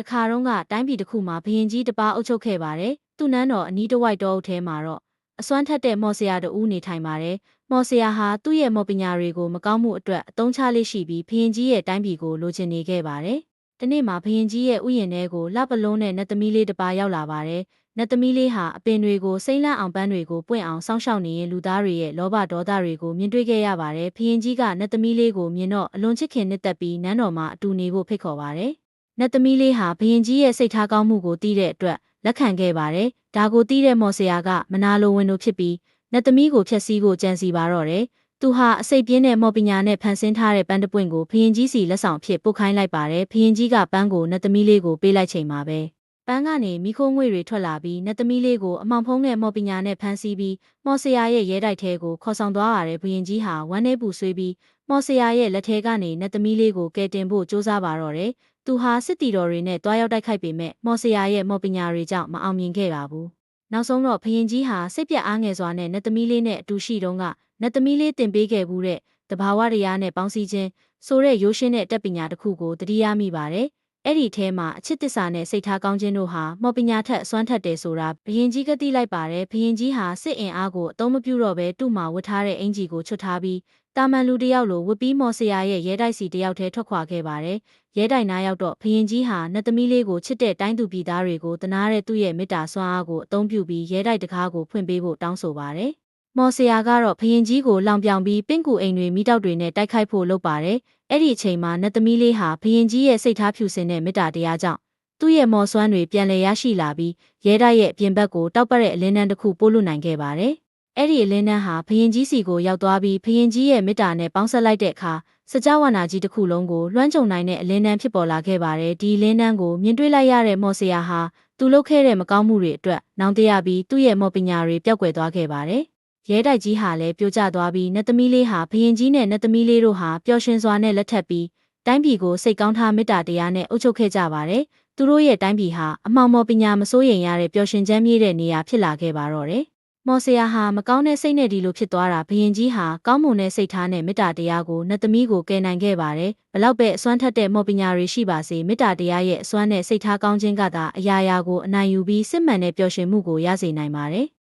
တခါတော့ကတိုင်းပြည်တစ်ခုမှာဘရင်ကြီးတစ်ပါးအုပ်ချုပ်ခဲ့ပါတယ်သူ့နန်းတော်အနီးတစ်ဝိုက်တောအုပ်ထဲမှာတော့အစွမ်းထက်တဲ့မော်ဆရာတဦးနေထိုင်ပါတယ်မော်ဆရာဟာသူ့ရဲ့မော်ပညာတွေကိုမကောင်းမှုအတွက်အသုံးချလေးရှိပြီးဘရင်ကြီးရဲ့တိုင်းပြည်ကိုလိုချင်နေခဲ့ပါတယ်တနေ့မှာဘရင်ကြီးရဲ့ဥယျာဉ်ထဲကိုလပလုံးနဲ့နတ်သမီးလေးတစ်ပါးရောက်လာပါတယ်နတ်သမီးလေးဟာအပင်တွေကိုစိမ့်လန့်အောင်ပန်းတွေကိုပွင့်အောင်စောင့်ရှောက်နေရင်လူသားတွေရဲ့လောဘဒေါသတွေကိုမြင်တွေ့ခဲ့ရပါတယ်။ဖရင်ကြီးကနတ်သမီးလေးကိုမြင်တော့အလွန်ချစ်ခင်နှစ်သက်ပြီးနန်းတော်မှာအတူနေဖို့ဖိတ်ခေါ်ပါတယ်။ နတ်သမီးလေးဟာဘရင်ကြီးရဲ့စိတ်ထားကောင်းမှုကိုသိတဲ့အတွက်လက်ခံခဲ့ပါတယ်။ဒါကိုသိတဲ့မော်ဆရာကမနာလိုဝင်တို့ဖြစ်ပြီးနတ်သမီးကိုဖျက်ဆီးဖို့ကြံစီပါတော့တယ်။သူဟာအစိတ်ပြင်းတဲ့မော်ပညာနဲ့ဖန်ဆင်းထားတဲ့ပန်းတပွင့်ကိုဖရင်ကြီးစီလက်ဆောင်ဖြစ်ပုတ်ခိုင်းလိုက်ပါတယ်။ဖရင်ကြီးကပန်းကိုနတ်သမီးလေးကိုပေးလိုက်ချိန်မှာပဲ။ပန်းကနေမိခိုးငွေတွေထွက်လာပြီးနတ်သမီးလေးကိုအမောင်ဖုံးတဲ့မော်ပညာနဲ့ဖမ်းဆီးပြီးမော်ဆရာရဲ့ရဲတိုက်ထဲကိုခေါ်ဆောင်သွားရတဲ့ဘုရင်ကြီးဟာဝမ်းနေပူဆွေးပြီးမော်ဆရာရဲ့လက်ထဲကနေနတ်သမီးလေးကိုကယ်တင်ဖို့စ조사ပါတော့တယ်။ သူဟာစစ်တီတော်တွေနဲ့တွားရောက်တိုက်ခိုက်ပေမဲ့မော်ဆရာရဲ့မော်ပညာတွေကြောင့်မအောင်မြင်ခဲ့ပါဘူး။နောက်ဆုံးတော့ဘုရင်ကြီးဟာစိတ်ပြတ်အားငယ်စွာနဲ့နတ်သမီးလေးနဲ့အတူရှိတုန်းကနတ်သမီးလေးတင်ပေးခဲ့ဘူးတဲ့တဘာဝတရားနဲ့ပေါင်းစည်းခြင်းဆိုတဲ့ရိုးရှင်းတဲ့တက်ပညာတစ်ခုကိုတတိယမိပါတယ်။ အဲ့ဒီထဲမှာအချစ်တစ္ဆာနဲ့စိတ်ထားကောင်းခြင်းတို့ဟာမော်ပညာထက်အစွမ်းထက်တယ်ဆိုတာဘယင်ကြီးကတိလိုက်ပါတယ်ဘယင်ကြီးဟာစစ်အင်အားကိုအသုံးမပြုတော့ဘဲသူ့မှာဝတ်ထားတဲ့အင်ဂျီကိုချွတ်ထားပြီးတာမန်လူတယောက်လိုဝတ်ပြီးမော်ဆရာရဲ့ရဲတိုက်စီတယောက်ထဲထွက်ခွာခဲ့ပါတယ်ရဲတိုက်နားရောက်တော့ဘယင်ကြီးဟာနတ်သမီးလေးကိုချစ်တဲ့တိုင်းသူပြည်သားတွေကိုတနာတဲ့သူ့ရဲ့မေတ္တာဆွမ်းအားကိုအသုံးပြုပြီးရဲတိုက်တကားကိုဖွင့်ပေးဖို့တောင်းဆိုပါတယ်မော်ဆရာကတော့ဖရင်ကြီးကိုလောင်ပြောင်ပြီးပင့်ကူအိမ်တွေမိတောက်တွေနဲ့တိုက်ခိုက်ဖို့လုပ်ပါတယ်။ အဲ့ဒီအချိန်မှာနတ်သမီးလေးဟာဖရင်ကြီးရဲ့စိတ်ထားဖြူစင်တဲ့မေတ္တာတရားကြောင့်သူ့ရဲ့မော်စွမ်းတွေပြန်လည်ရရှိလာပြီးရဲတိုက်ရဲ့ပြင်ဘက်ကိုတောက်ပတ်တဲ့အလင်းနှန်းတစ်ခုပို့လွှတ်နိုင်ခဲ့ပါတယ်။အဲ့ဒီအလင်းနှန်းဟာဖရင်ကြီးစီကိုရောက်သွားပြီးဖရင်ကြီးရဲ့မေတ္တာနဲ့ပေါင်းဆက်လိုက်တဲ့အခါစကြဝဠာကြီးတစ်ခုလုံးကိုလွှမ်းခြုံနိုင်တဲ့အလင်းနှန်းဖြစ်ပေါ်လာခဲ့ပါတယ်။ဒီအလင်းနှန်းကိုမြင်တွေ့လိုက်ရတဲ့မော်ဆရာဟာသူလုပ်ခဲ့တဲ့မကောင်းမှုတွေအတွက်နောင်တရပြီးသူ့ရဲ့မော်ပညာတွေပျောက်ကွယ်သွားခဲ့ပါတယ်။ ရဲတိုက်ကြီးဟာလည်းပြိုကျသွားပြီးနတ်သမီးလေးဟာဘရင်ကြီးနဲ့နတ်သမီးလေးတို့ဟာပျော်ရွှင်စွာနဲ့လက်ထပ်ပြီးတိုင်းပြည်ကိုစိတ်ကောင်းထားမေတ္တာတရားနဲ့အုပ်ချုပ်ခဲ့ကြပါတယ်။သူတို့ရဲ့တိုင်းပြည်ဟာအမှောင်မော်ပညာမစိုးရိမ်ရတဲ့ပျော်ရွှင်ချမ်းမြေ့တဲ့နေရာဖြစ်လာခဲ့ပါတော့တယ်။မော်ဆရာဟာမကောင်းတဲ့စိတ်နဲ့ဒီလိုဖြစ်သွားတာဘရင်ကြီးဟာကောင်းမွန်တဲ့စိတ်ထားနဲ့မေတ္တာတရားကိုနတ်သမီးကိုကယ်နိုင်ခဲ့ပါတယ်။ဘလောက်ပဲအစွမ်းထက်တဲ့မော်ပညာတွေရှိပါစေမေတ္တာတရားရဲ့အစွမ်းနဲ့စိတ်ထားကောင်းခြင်းကသာအရာရာကိုအနိုင်ယူပြီးစစ်မှန်တဲ့ပျော်ရွှင်မှုကိုရစေနိုင်ပါတယ်။